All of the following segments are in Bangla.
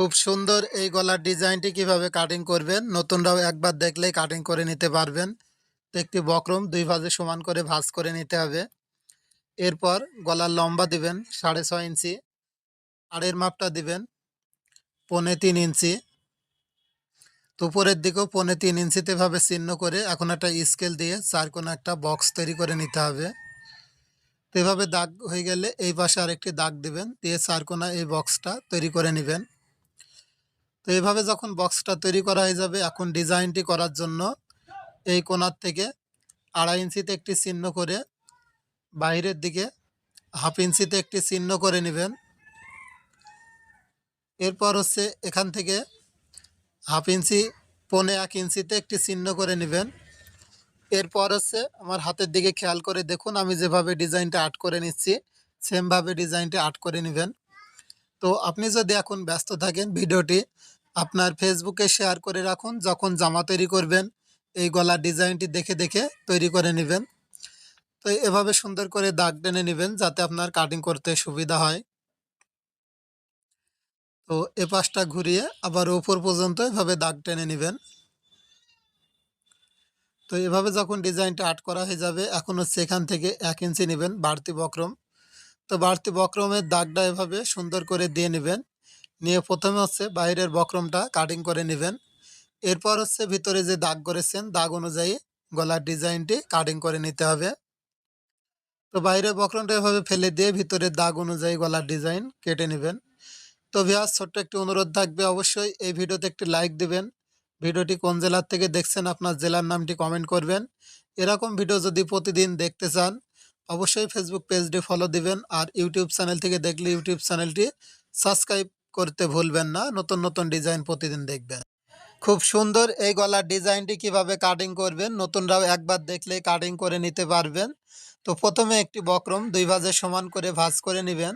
খুব সুন্দর এই গলার ডিজাইনটি কীভাবে কাটিং করবেন, নতুনরাও একবার দেখলেই কাটিং করে নিতে পারবেন। তো একটি বক্রম, দুই ভাজে সমান করে ভাজ করে নিতে হবে। এরপর গলার লম্বা দিবেন সাড়ে ছয় ইঞ্চি, আড়ের মাপটা দিবেন পনে তিন ইঞ্চি। তো উপরের দিকেও পনে তিন ইঞ্চিতে ভাবে চিহ্ন করে এখন একটা স্কেল দিয়ে চার কোনো একটা বক্স তৈরি করে নিতে হবে। তো এভাবে দাগ হয়ে গেলে এই পাশে আরেকটি দাগ দিবেন, দিয়ে চার কোনা এই বক্সটা তৈরি করে নেবেন। তো এইভাবে যখন বক্সটা তৈরি করা হয়ে যাবে, এখন ডিজাইনটি করার জন্য এই কোনার থেকে আড়াই ইঞ্চিতে একটি চিহ্ন করে বাইরের দিকে হাফ ইঞ্চিতে একটি চিহ্ন করে নেবেন। এরপর হচ্ছে এখান থেকে হাফ ইঞ্চি, পৌনে এক ইঞ্চিতে একটি চিহ্ন করে নেবেন। এরপর হচ্ছে আমার হাতের দিকে খেয়াল করে দেখুন, আমি যেভাবে ডিজাইনটা আর্ট করে নিচ্ছি, সেমভাবে ডিজাইনটা আর্ট করে নেবেন। তো আপনি যদি এখন ব্যস্ত থাকেন, ভিডিওটি আপনার ফেসবুকে শেয়ার করে রাখুন, যখন জামা তৈরি করবেন, এই গলার ডিজাইনটি দেখে দেখে তৈরি করে নেবেন। তো এভাবে সুন্দর করে দাগ টেনে নেবেন, যাতে আপনার কাটিং করতে সুবিধা হয়। তো এ পাশটা ঘুরিয়ে আবার ওপর পর্যন্ত এভাবে দাগ টেনে নেবেন। তো এভাবে যখন ডিজাইনটা আর্ট করা হয়ে যাবে এখন হচ্ছে এখান থেকে এক ইঞ্চি নেবেন বাড়তি বক্রম। তো বাড়তি বক্রমের দাগটা এভাবে সুন্দর করে দিয়ে নেবেন। নিয়ে প্রথমে হচ্ছে বাইরের বক্রমটা কাটিং করে নেবেন। এরপর হচ্ছে ভিতরে যে দাগ করেছেন, দাগ অনুযায়ী গলার ডিজাইনটি কাটিং করে নিতে হবে। তো বাইরের বক্রমটা এভাবে ফেলে দিয়ে ভিতরের দাগ অনুযায়ী গলার ডিজাইন কেটে নেবেন। তো ভিয়াস ছোট্ট একটি অনুরোধ থাকবে অবশ্যই, এই ভিডিওতে একটি লাইক দেবেন। ভিডিওটি কোন জেলার থেকে দেখছেন, আপনার জেলার নামটি কমেন্ট করবেন। এরকম ভিডিও যদি প্রতিদিন দেখতে চান, অবশ্যই ফেসবুক পেজটি ফলো দিবেন আর ইউটিউব চ্যানেল থেকে দেখলে ইউটিউব চ্যানেলটি সাবস্ক্রাইব করতে ভুলবেন না, নতুন নতুন ডিজাইন প্রতিদিন দেখবেন। খুব সুন্দর এই গলার ডিজাইনটি কীভাবে কাটিং করবেন, নতুনরাও একবার দেখলে কাটিং করে নিতে পারবেন। তো প্রথমে একটি বক্রম দুই ভাজে সমান করে ভাঁজ করে নেবেন।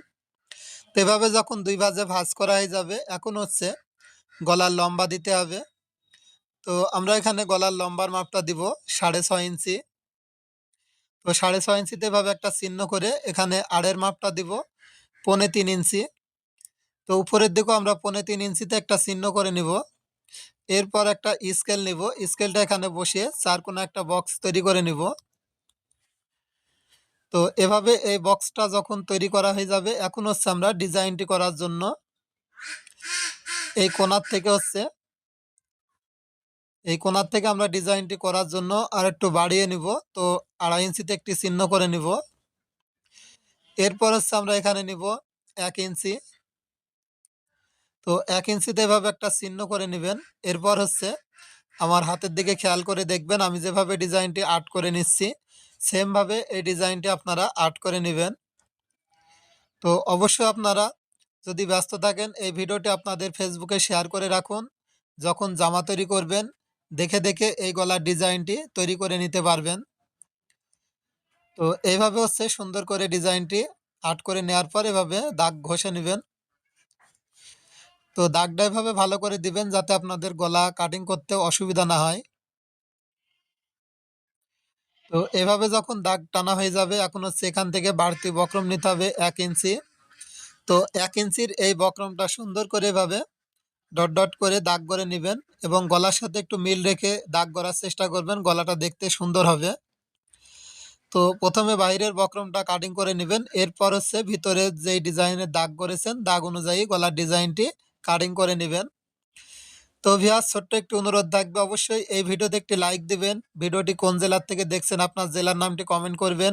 তো এভাবে যখন দুই ভাজে ভাঁজ করা হয়ে যাবে, এখন হচ্ছে গলার লম্বা দিতে হবে। তো আমরা এখানে গলার লম্বার মাপটা দিব সাড়ে ছয় ইঞ্চি। তো সাড়ে ছয় ইঞ্চিতে এভাবে একটা চিহ্ন করে এখানে আড়ের মাপটা দিব, পৌনে তিন ইঞ্চি। তো উপরের দিকেও আমরা পৌনে তিন ইঞ্চিতে একটা চিহ্ন করে নিব। এরপর একটা স্কেল নিব। স্কেলটা এখানে বসিয়ে চার কোনো একটা বক্স তৈরি করে নিব। তো এভাবে এই বক্সটা যখন তৈরি করা হয়ে যাবে, এখন হচ্ছে আমরা ডিজাইনটি করার জন্য এই কোনার থেকে হচ্ছে এই কোনার থেকে আমরা ডিজাইনটি করার জন্য আর একটু বাড়িয়ে নিব। তো আড়াই ইঞ্চিতে একটি চিহ্ন করে নিব। এরপর হচ্ছে আমরা এখানে নিব এক ইঞ্চি। তো এক ইঞ্চিতে এভাবে একটা চিহ্ন করে নেবেন। এরপর হচ্ছে আমার হাতের দিকে খেয়াল করে দেখবেন আমি যেভাবে ডিজাইনটি আর্ট করে নিচ্ছি, সেমভাবে এই ডিজাইনটি আপনারা আর্ট করে নেবেন। তো অবশ্যই আপনারা যদি ব্যস্ত থাকেন, এই ভিডিওটি আপনাদের ফেসবুকে শেয়ার করে রাখুন। যখন জামা তৈরি করবেন, দেখে দেখে এই গলার ডিজাইনটি তৈরি করে নিতে পারবেন। তো এইভাবে হচ্ছে সুন্দর করে ডিজাইনটি আর্ট করে নেওয়ার পর এভাবে দাগ ঘষে নেবেন। তো দাগটা এভাবে ভালো করে দিবেন যাতে আপনাদের গলা কাটিং করতে অসুবিধা না হয়। তো এভাবে যখন দাগ টানা হয়ে যাবে, এখন হচ্ছে এখান থেকে বাড়তি বক্রম নিতে হবে এক ইঞ্চি। তো এক ইঞ্চির এই বক্রমটা সুন্দর করে এভাবে ডট ডট করে দাগ করে নেবেন এবং গলার সাথে একটু মিল রেখে দাগ করার চেষ্টা করবেন, গলাটা দেখতে সুন্দর হবে। তো প্রথমে বাইরের বক্রমটা কাটিং করে নেবেন, এরপর হচ্ছে ভিতরে যেই ডিজাইনের দাগ করেছেন দাগ অনুযায়ী গলার ডিজাইনটি কাটিং করে নেবেন। তো ভিয়াস ছোট্ট একটি অনুরোধ থাকবে অবশ্যই, এই ভিডিওতে একটি লাইক দিবেন। ভিডিওটি কোন জেলার থেকে দেখছেন, আপনার জেলার নামটি কমেন্ট করবেন।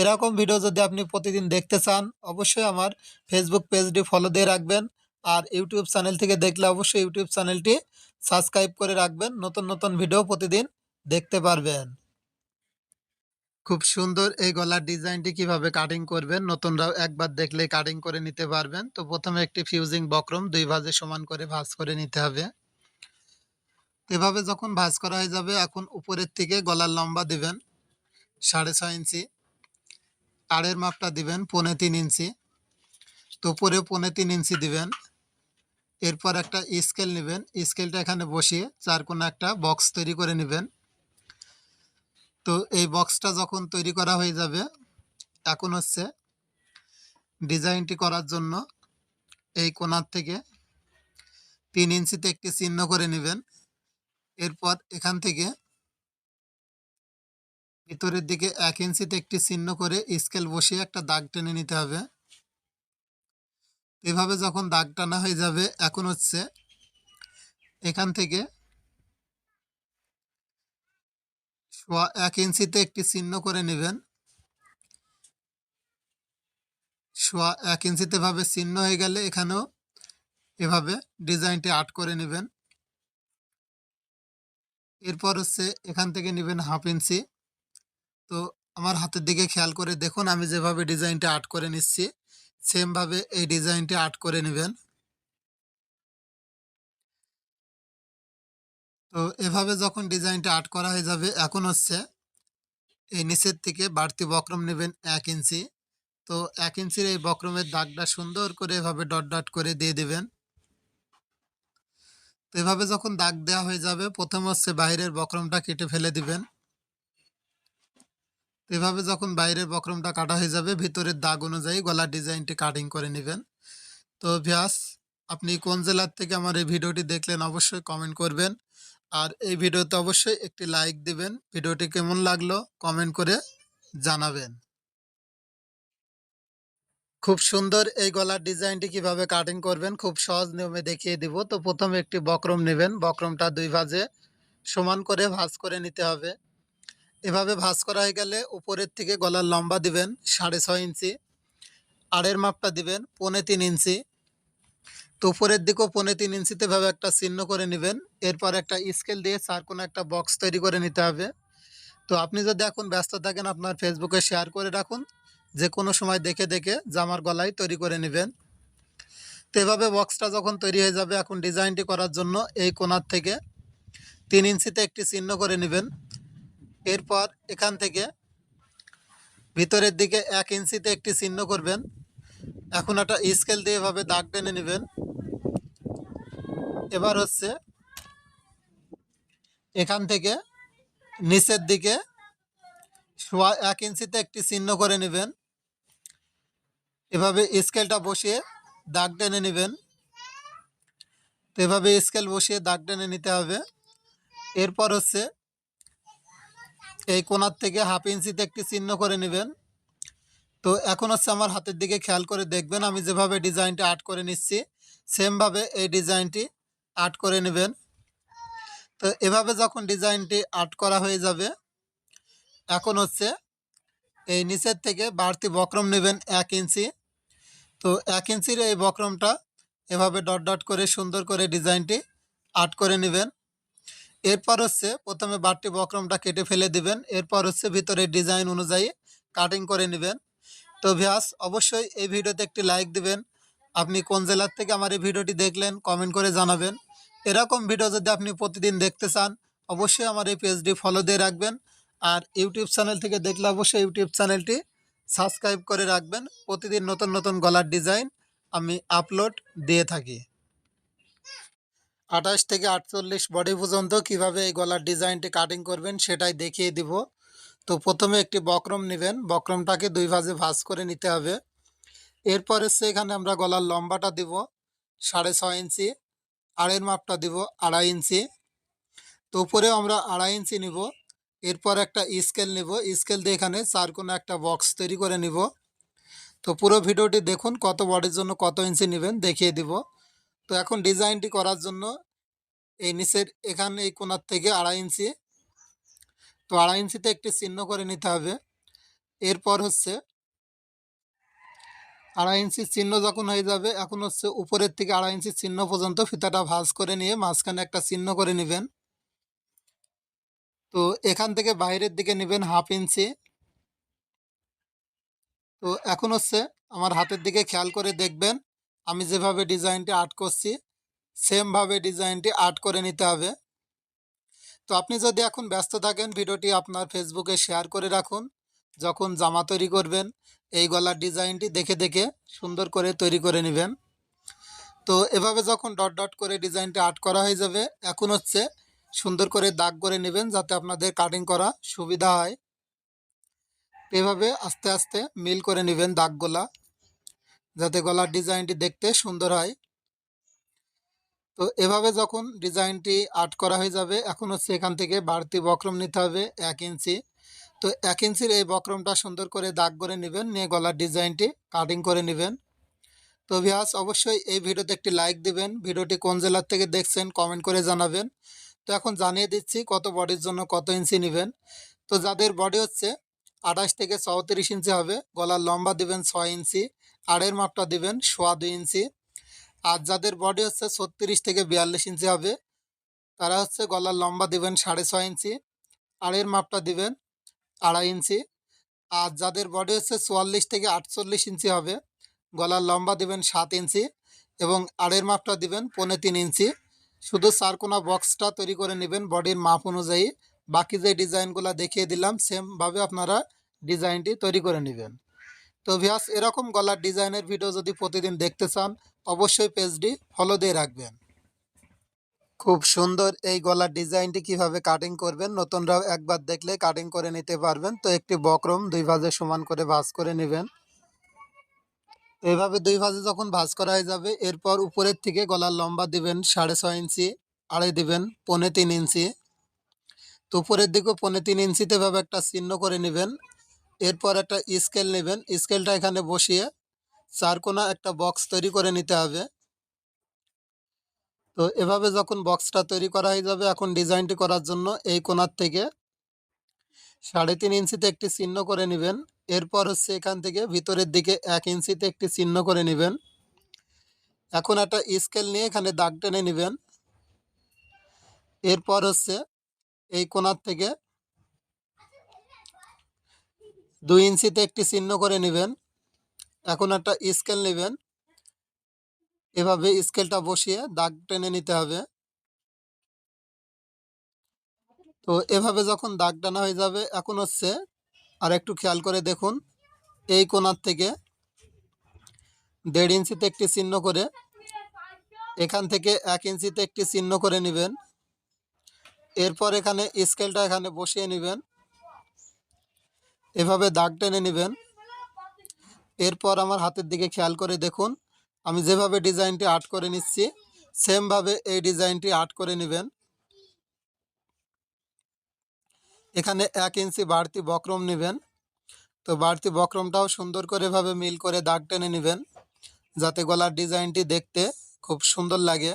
এরকম ভিডিও যদি আপনি প্রতিদিন দেখতে চান, অবশ্যই আমার ফেসবুক পেজটি ফলো দিয়ে রাখবেন। আর ইউটিউব চ্যানেল থেকে দেখলে অবশ্যই ইউটিউব চ্যানেলটি সাবস্ক্রাইব করে রাখবেন। নতুন নতুন ভিডিও প্রতিদিন দেখতে পারবেন। খুব সুন্দর এই গলার ডিজাইনটি কীভাবে কাটিং করবেন? নতুনরাও একবার দেখলে কাটিং করে নিতে পারবেন। তো প্রথমে একটি ফিউজিং বক্রম দুই ভাজে সমান করে ভাজ করে নিতে হবে। এভাবে যখন ভাঁজ করা হয়ে যাবে, এখন উপরের থেকে গলার লম্বা দিবেন সাড়ে ছয় ইঞ্চি। আড়ের মাপটা দিবেন পৌনে তিন ইঞ্চি। তো উপরে পৌনে তিন ইঞ্চি দিবেন। এরপর একটা স্কেল নেবেন। স্কেলটা এখানে বসিয়ে চার কোনো একটা বক্স তৈরি করে নেবেন। তো এই বক্সটা যখন তৈরি করা হয়ে যাবে এখন হচ্ছে ডিজাইনটি করার জন্য এই কোনার থেকে তিন ইঞ্চিতে একটি চিহ্ন করে নেবেন। এরপর এখান থেকে ভিতরের দিকে এক ইঞ্চিতে একটি চিহ্ন করে স্কেল বসিয়ে একটা দাগ টেনে নিতে হবে। এভাবে যখন দাগ টানা হয়ে যাবে, এখন হচ্ছে এখান থেকে সোয়া এক ইঞ্চিতে একটি চিহ্ন করে নেবেন। সোয়া এক ইঞ্চিতে ভাবে চিহ্ন হয়ে গেলে এখানেও এভাবে ডিজাইনটি আর্ট করে নেবেন। এরপর হচ্ছে এখান থেকে নেবেন হাফ ইঞ্চি। তো আমার হাতের দিকে খেয়াল করে দেখুন, আমি যেভাবে ডিজাইনটা আর্ট করে নিচ্ছি, সেমভাবে এই ডিজাইনটি আর্ট করে নেবেন। তো এভাবে যখন ডিজাইনটা আর্ট করা হয়ে যাবে, এখন হচ্ছে এই নিচের থেকে বাড়তি বক্রম নেবেন এক ইঞ্চি। তো এক ইঞ্চির এই বক্রমের দাগটা সুন্দর করে এভাবে ডট ডট করে দিয়ে দেবেন। তো এভাবে যখন দাগ দেওয়া হয়ে যাবে, প্রথম হচ্ছে বাইরের বক্রমটা কেটে ফেলে দিবেন। এভাবে যখন বাইরের বক্রমটা কাটা হয়ে যাবে, ভিতরের দাগ অনুযায়ী গলার ডিজাইনটি কাটিং করে নেবেন। তো ভিয়াস আপনি কোন জেলার থেকে আমার এই ভিডিওটি দেখলেন অবশ্যই কমেন্ট করবেন। আর এই ভিডিওতে অবশ্যই একটি লাইক দিবেন। ভিডিওটি কেমন লাগল কমেন্ট করে জানাবেন। খুব সুন্দর এই গলার ডিজাইনটি কীভাবে কাটিং করবেন, খুব সহজ নিয়মে দেখিয়ে দিব। তো প্রথমে একটি বক্রম নেবেন। বক্রমটা দুই ভাজে সমান করে ভাঁজ করে নিতে হবে। এভাবে ভাঁজ করা হয়ে গেলে উপরের থেকে গলার লম্বা দিবেন সাড়ে ছয় ইঞ্চি। আড়ের মাপটা দিবেন, পৌনে তিন ইঞ্চি। তো উপরের দিকেও পৌনে তিন ইঞ্চিতে ভাবে একটা চিহ্ন করে নেবেন। এরপর একটা স্কেল দিয়ে চার কোনো একটা বক্স তৈরি করে নিতে হবে। তো আপনি যদি এখন ব্যস্ত থাকেন, আপনার ফেসবুকে শেয়ার করে রাখুন। যে কোনো সময় দেখে দেখে জামার গলায় তৈরি করে নেবেন। তো এভাবে বক্সটা যখন তৈরি হয়ে যাবে, এখন ডিজাইনটি করার জন্য এই কোনার থেকে তিন ইঞ্চিতে একটি চিহ্ন করে নেবেন। এরপর এখান থেকে ভিতরের দিকে এক ইঞ্চিতে একটি চিহ্ন করবেন। এখন একটা স্কেল দিয়ে এভাবে দাগ টেনে নেবেন। এবার হচ্ছে এখান থেকে নিচের দিকে এক ইঞ্চিতে একটি চিহ্ন করে নেবেন। এভাবে স্কেলটা বসিয়ে দাগ টেনে নেবেন। তো এভাবে স্কেল বসিয়ে দাগ টেনে নিতে হবে। এরপর হচ্ছে এই কোনার থেকে হাফ ইঞ্চিতে একটি চিহ্ন করে নেবেন। তো এখন হচ্ছে আমার হাতের দিকে খেয়াল করে দেখবেন, আমি যেভাবে ডিজাইনটি আর্ট করে নিচ্ছি, সেমভাবে এই ডিজাইনটি আর্ট করে নেবেন। তো এভাবে যখন ডিজাইনটি আর্ট করা হয়ে যাবে, এখন হচ্ছে এই নিচের থেকে বাড়তি বক্রম নেবেন এক ইঞ্চি। তো এক ইঞ্চির এই বক্রমটা এভাবে ডট ডট করে সুন্দর করে ডিজাইনটি আর্ট করে নেবেন। এরপর হচ্ছে প্রথমে বাড়তি বক্রমটা কেটে ফেলে দিবেন। এরপর হচ্ছে ভিতরে ডিজাইন অনুযায়ী কাটিং করে নেবেন। তো ভিয়াস অবশ্যই এই ভিডিওতে একটি লাইক দিবেন। আপনি কোন জেলার থেকে আমার এই ভিডিওটি দেখলেন, কমেন্ট করে জানাবেন। এরকম ভিডিও যদি আপনি প্রতিদিন দেখতে চান, অবশ্যই আমার এই পেজটি ফলো দিয়ে রাখবেন। আর ইউটিউব চ্যানেল থেকে দেখলে অবশ্যই ইউটিউব চ্যানেলটি সাবস্ক্রাইব করে রাখবেন। প্রতিদিন নতুন নতুন গলার ডিজাইন আমি আপলোড দিয়ে থাকি। আঠাশ থেকে আটচল্লিশ বডি পর্যন্ত কীভাবে এই গলার ডিজাইনটি কাটিং করবেন সেটাই দেখিয়ে দিব। তো প্রথমে একটি বক্রম নেবেন। বক্রমটাকে দুই ভাজে ভাজ করে নিতে হবে। এরপর এখানে আমরা গলার লম্বাটা দিব সাড়ে ছয় ইঞ্চি। আড়ের মাপটা দিব আড়াই ইঞ্চি। তো উপরেও আমরা আড়াই ইঞ্চি নিব। এরপর একটা স্কেল নিব। স্কেল দিয়ে এখানে চার কোনো একটা বক্স তৈরি করে নিব। তো পুরো ভিডিওটি দেখুন, কত বডির জন্য কত ইঞ্চি নেবেন দেখিয়ে দিব। তো এখন ডিজাইনটি করার জন্য এই নিচের, এখানে এই কোনার থেকে আড়াই ইঞ্চি। তো আড়াই ইঞ্চিতে একটি চিহ্ন করে নিতে হবে। এরপর হচ্ছে আড়াই ইঞ্চি চিহ্ন যখন হয়ে যাবে, এখন হচ্ছে উপরের থেকে আড়াই ইঞ্চি চিহ্ন পর্যন্ত ফিতাটা ভাঁজ করে নিয়ে মাঝখানে একটা চিহ্ন করে নেবেন। তো এখান থেকে বাইরের দিকে নেবেন হাফ ইঞ্চি। তো এখন হচ্ছে আমার হাতের দিকে খেয়াল করে দেখবেন, আমি যেভাবে ডিজাইনটি আর্ট করছি, সেমভাবে ডিজাইনটি আর্ট করে নিতে হবে। তো আপনি যদি এখন ব্যস্ত থাকেন, ভিডিওটি আপনার ফেসবুকে শেয়ার করে রাখুন, যখন জামা তৈরি করবেন এই গলার ডিজাইনটি দেখে দেখে সুন্দর করে তৈরি করে নেবেন। তো এভাবে যখন ডট ডট করে ডিজাইনটি আর্ট করা হয়ে যাবে, এখন হচ্ছে সুন্দর করে দাগ করে নেবেন যাতে আপনাদের কাটিং করা সুবিধা হয়। এভাবে আস্তে আস্তে মিল করে নেবেন দাগগুলা, যাতে গলার ডিজাইনটি দেখতে সুন্দর হয়। তো এভাবে যখন ডিজাইনটি আর্ট করা হয়ে যাবে, এখন হচ্ছে এখান থেকে বাড়তি বক্রম নিতে হবে এক ইঞ্চি। তো এক ইঞ্চির এই বক্রমটা সুন্দর করে দাগ করে নেবেন, নিয়ে গলার ডিজাইনটি কাটিং করে নেবেন। তো ভিয়াস অবশ্যই এই ভিডিওতে একটি লাইক দিবেন, ভিডিওটি কোন জেলার থেকে দেখছেন কমেন্ট করে জানাবেন। তো এখন জানিয়ে দিচ্ছি কত বডির জন্য কত ইঞ্চি নেবেন। তো যাদের বডি হচ্ছে আঠাশ থেকে চৌত্রিশ ইঞ্চি হবে, গলার লম্বা দিবেন ছয় ইঞ্চি, আড়ের মাপটা দিবেন সোয়া দুই ইঞ্চি। আর যাদের বডি হচ্ছে ছত্রিশ থেকে বিয়াল্লিশ ইঞ্চি হবে, তারা হচ্ছে গলার লম্বা দিবেন সাড়ে ছয় ইঞ্চি, আড়ের মাপটা দিবেন আড়াই ইঞ্চি। আর যাদের বডি হচ্ছে চুয়াল্লিশ থেকে আটচল্লিশ ইঞ্চি হবে, গলার লম্বা দিবেন সাত ইঞ্চি এবং আড়ের মাপটা দিবেন পৌনে তিন ইঞ্চি। শুধু চারকোনা বক্সটা তৈরি করে নেবেন বডির মাপ অনুযায়ী। বাকি যে ডিজাইনগুলো দেখিয়ে দিলাম, সেমভাবে আপনারা ডিজাইনটি তৈরি করে নেবেন। তো ভিয়াস এরকম গলার ডিজাইনের ভিডিও যদি প্রতিদিন দেখতে চান, অবশ্যই পেজটি ফলো দিয়ে রাখবেন। খুব সুন্দর এই গলার ডিজাইনটি কীভাবে কাটিং করবেন, নতুনরাও একবার দেখলে কাটিং করে নিতে পারবেন। তো একটি বক্রম দুই ভাজে সমান করে ভাঁজ করে নেবেন। এভাবে দুই ভাজে যখন ভাজ করা হয়ে যাবে, এরপর উপরের থেকে গলার লম্বা দিবেন সাড়ে ছয় ইঞ্চি, আড়াই দিবেন পৌনে তিন ইঞ্চি। তো উপরের দিকেও পৌনে তিন ইঞ্চিতে ভাবে একটা চিহ্ন করে নেবেন। এরপর একটা স্কেল নেবেন। স্কেলটা এখানে বসিয়ে চার কোনা একটা বক্স তৈরি করে নিতে হবে। তো এভাবে যখন বক্সটা তৈরি করা হয়ে যাবে, এখন ডিজাইনটি করার জন্য এই কোনার থেকে সাড়ে তিন ইঞ্চিতে একটি চিহ্ন করে নেবেন। এরপর হচ্ছে এখান থেকে ভিতরের দিকে এক ইঞ্চিতে একটি চিহ্ন করে নেবেন। এখন একটা স্কেল নিয়ে এখানে দাগ টেনে নেবেন। এরপর হচ্ছে এই কোনার থেকে দুই ইঞ্চিতে একটি চিহ্ন করে নেবেন। এখন একটা স্কেল নেবেন। এভাবে স্কেলটা বসিয়ে দাগ টেনে নিতে হবে। তো এভাবে যখন দাগ টানা হয়ে যাবে, এখন হচ্ছে আর একটু খেয়াল করে দেখুন, এই কোনার থেকে দেড় ইঞ্চিতে একটি চিহ্ন করে এখান থেকে এক ইঞ্চিতে একটি চিহ্ন করে নেবেন। এরপর এখানে স্কেলটা এখানে বসিয়ে নেবেন। এভাবে দাগ টেনে নেবেন। এরপর আমার হাতের দিকে খেয়াল করে দেখুন আমি যেভাবে ডিজাইনটি আর্ট করে নিচ্ছি, সেমভাবে এই ডিজাইনটি আর্ট করে নেবেন। এখানে এক ইঞ্চি বাড়তি বক্রম নেবেন। তো বাড়তি বক্রমটাও সুন্দর করে এভাবে মিল করে দাগ টেনে নেবেন, যাতে গলার ডিজাইনটি দেখতে খুব সুন্দর লাগে।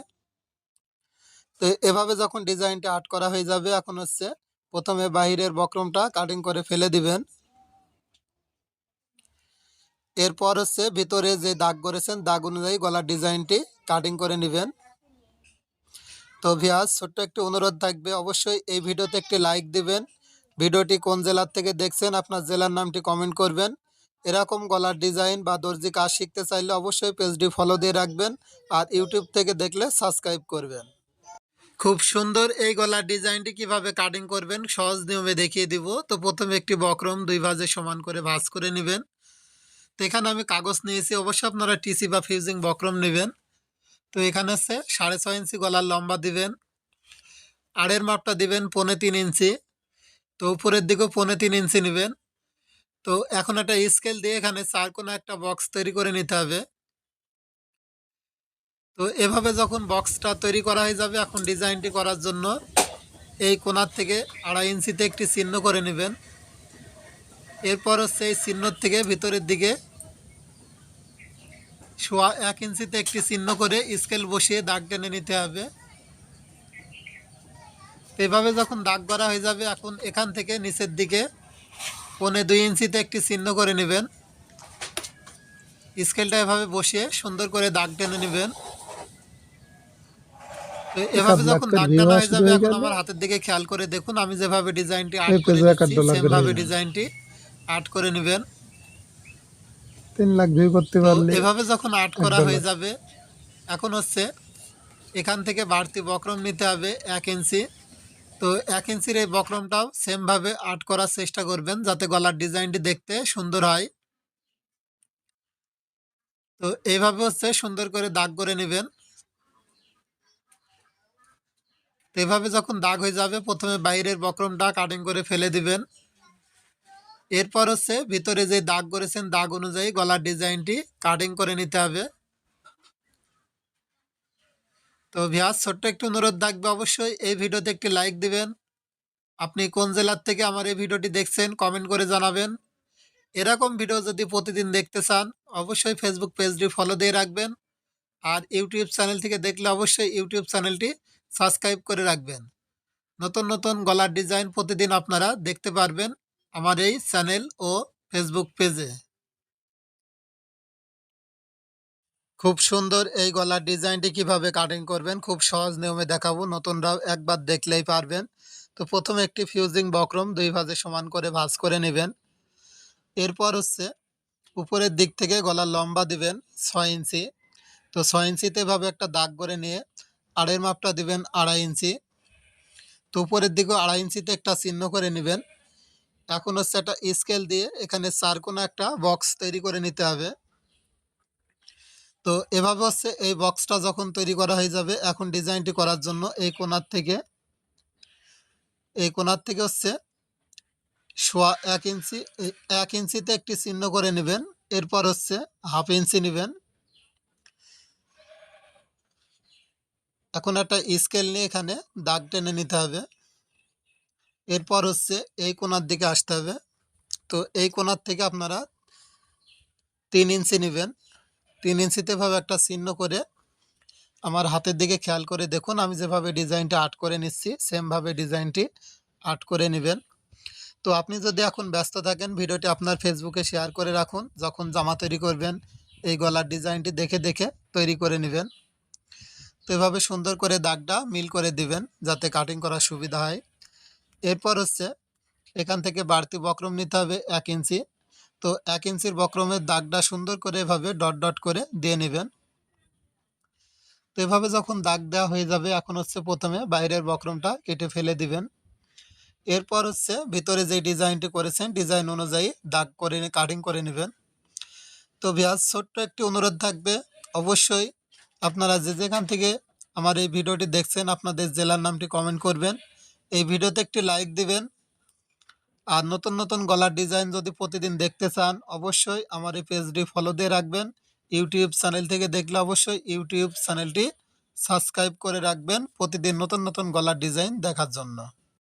তো এভাবে যখন ডিজাইনটি আর্ট করা হয়ে যাবে, এখন হচ্ছে প্রথমে বাহিরের বক্রমটা কাটিং করে ফেলে দিবেন। এরপর হচ্ছে ভিতরে যে দাগ করেছেন, দাগ অনুযায়ী গলার ডিজাইনটি কাটিং করে নেবেন। তো ভিয়াজ ছোট্ট একটি অনুরোধ থাকবে, অবশ্যই এই ভিডিওতে একটি লাইক দিবেন। ভিডিওটি কোন জেলার থেকে দেখছেন, আপনার জেলার নামটি কমেন্ট করবেন। এরকম গলার ডিজাইন বা দর্জি কাজ শিখতে চাইলে অবশ্যই পেজটি ফলো দিয়ে রাখবেন আর ইউটিউব থেকে দেখলে সাবস্ক্রাইব করবেন। খুব সুন্দর এই গলার ডিজাইনটি কীভাবে কাটিং করবেন, সহজ নিয়মে দেখিয়ে দিব। তো প্রথমে একটি বক্রম দুই ভাজে সমান করে ভাজ করে নেবেন। তো এখানে আমি কাগজ নিয়েছি, অবশ্যই আপনারা টিসি বা ফিউজিং বক্রম নেবেন। তো এখানে হচ্ছে সাড়ে ছয় ইঞ্চি গলার লম্বা দিবেন, আড়ের মাপটা দিবেন পৌনে তিন ইঞ্চি, তো উপরের দিকেও পৌনে তিন ইঞ্চি নেবেন। তো এখন একটা স্কেল দিয়ে এখানে চার কোনো একটা বক্স তৈরি করে নিতে হবে। তো এভাবে যখন বক্সটা তৈরি করা হয়ে যাবে, এখন ডিজাইনটি করার জন্য এই কোনার থেকে আড়াই ইঞ্চিতে একটি চিহ্ন করে নেবেন। এরপর হচ্ছে এই চিহ্নর থেকে ভিতরের দিকে সোয়া এক ইঞ্চিতে একটি চিহ্ন করে স্কেল বসিয়ে দাগ টেনে নিতে হবে। এভাবে যখন দাগ করা হয়ে যাবে এখন এখান থেকে নিচের দিকে পনে দুই ইঞ্চিতে একটি চিহ্ন করে নেবেন। স্কেলটা এভাবে বসিয়ে সুন্দর করে দাগ টেনে নেবেন। এভাবে যখন দাগ টানা হয়ে যাবে এখন আমার হাতের দিকে খেয়াল করে দেখুন আমি যেভাবে ডিজাইনটি আর্ট করে নিচ্ছি সেমভাবে ডিজাইনটি আর্ট করে নেবেন। তিন লাখ ভিউ করতে পারলে এভাবে যখন আর্ট করা হয়ে যাবে এখন হচ্ছে এখান থেকে বাড়তি বক্রম নিতে হবে এক ইঞ্চি। তো এক ইঞ্চির এই বক্রমটাও সেমভাবে আর্ট করার চেষ্টা করবেন যাতে গলার ডিজাইনটি দেখতে সুন্দর হয়। তো এইভাবে হচ্ছে সুন্দর করে দাগ করে নেবেন। তো এভাবে যখন দাগ হয়ে যাবে প্রথমে বাইরের বক্রমটা কাটিং করে ফেলে দিবেন। এরপর হচ্ছে ভিতরে যে দাগ করেছেন, দাগ অনুযায়ী গলার ডিজাইনটি কাটিং করে নিতে হবে। তো ভিয়াস, ছোট্ট একটু অনুরোধ থাকবে অবশ্যই, এই ভিডিওতে একটি লাইক দিবেন। আপনি কোন জেলার থেকে আমার এই ভিডিওটি দেখছেন কমেন্ট করে জানাবেন। এরকম ভিডিও যদি প্রতিদিন দেখতে চান, অবশ্যই ফেসবুক পেজটি ফলো দিয়ে রাখবেন। আর ইউটিউব চ্যানেল থেকে দেখলে অবশ্যই ইউটিউব চ্যানেলটি সাবস্ক্রাইব করে রাখবেন। নতুন নতুন গলার ডিজাইন প্রতিদিন আপনারা দেখতে পারবেন। আমার এই চ্যানেল ও ফেসবুক পেজে। খুব সুন্দর এই গলার ডিজাইনটি কীভাবে কাটিং করবেন, খুব সহজ নিয়মে দেখাবো নতুনরাও একবার দেখলেই পারবেন। তো প্রথমে একটি ফিউজিং বক্রম দুই ভাজে সমান করে ভাঁজ করে নেবেন। এরপর হচ্ছে উপরের দিক থেকে গলার লম্বা দিবেন ছয় ইঞ্চি। তো ছয় ইঞ্চিতে এভাবে একটা দাগ করে নিয়ে আড়ের মাপটা দিবেন আড়াই ইঞ্চি। তো উপরের দিকেও আড়াই ইঞ্চিতে একটা চিহ্ন করে নেবেন। এখন হচ্ছে একটা স্কেল দিয়ে এখানে চার কোনো একটা বক্স তৈরি করে নিতে হবে। তো এভাবে হচ্ছে এই বক্সটা যখন তৈরি করা হয়ে যাবে, এখন ডিজাইনটি করার জন্য এই কোণার থেকে, এই কোণার থেকে হচ্ছে সোয়া এক ইঞ্চি এক ইঞ্চিতে একটি চিহ্ন করে নেবেন, এরপর হচ্ছে হাফ ইঞ্চি নেবেন। এখন একটা স্কেল নিয়ে এখানে দাগ টেনে নিতে হবে। এরপর হচ্ছে এই কোণার দিকে আসতে হবে। তো এই কোণার থেকে আপনারা তিন ইঞ্চি নেবেন। তিন ইঞ্চিতে ভাবে একটা চিহ্ন করে আমার হাতের দিকে খেয়াল করে দেখুন, আমি যেভাবে ডিজাইনটা আর্ট করে নিচ্ছি, সেমভাবে ডিজাইনটি আর্ট করে নেবেন। তো আপনি যদি এখন ব্যস্ত থাকেন, ভিডিওটি আপনার ফেসবুকে শেয়ার করে রাখুন। যখন জামা তৈরি করবেন, এই গলার ডিজাইনটি দেখে দেখে তৈরি করে নেবেন। তো এভাবে সুন্দর করে দাগটা মিল করে দিবেন, যাতে কাটিং করার সুবিধা হয়। এরপর হচ্ছে এখান থেকে বাড়তি বক্রম নিতে হবে এক ইঞ্চি। তো এক ইঞ্চির বক্রমের দাগটা সুন্দর করে এভাবে ডট ডট করে দিয়ে নেবেন। তো এভাবে যখন দাগ দেওয়া হয়ে যাবে, এখন হচ্ছে প্রথমে বাইরের বক্রমটা কেটে ফেলে দিবেন। এরপর হচ্ছে ভিতরে যে ডিজাইনটি করেছেন, ডিজাইন অনুযায়ী দাগ করে কাটিং করে নেবেন। তো ভিয়াজ ছোট্ট একটি অনুরোধ থাকবে। অবশ্যই আপনারা যে যেখান থেকে আমার এই ভিডিওটি দেখছেন, আপনাদের জেলার নামটি কমেন্ট করবেন। এই ভিডিওতে একটি লাইক দিবেন। আর নতুন নতুন গলার ডিজাইন যদি প্রতিদিন দেখতে চান, অবশ্যই আমার এই পেজটি ফলো দিয়ে রাখবেন। ইউটিউব চ্যানেল থেকে দেখলে অবশ্যই ইউটিউব চ্যানেলটি সাবস্ক্রাইব করে রাখবেন প্রতিদিন নতুন নতুন গলার ডিজাইন দেখার জন্য।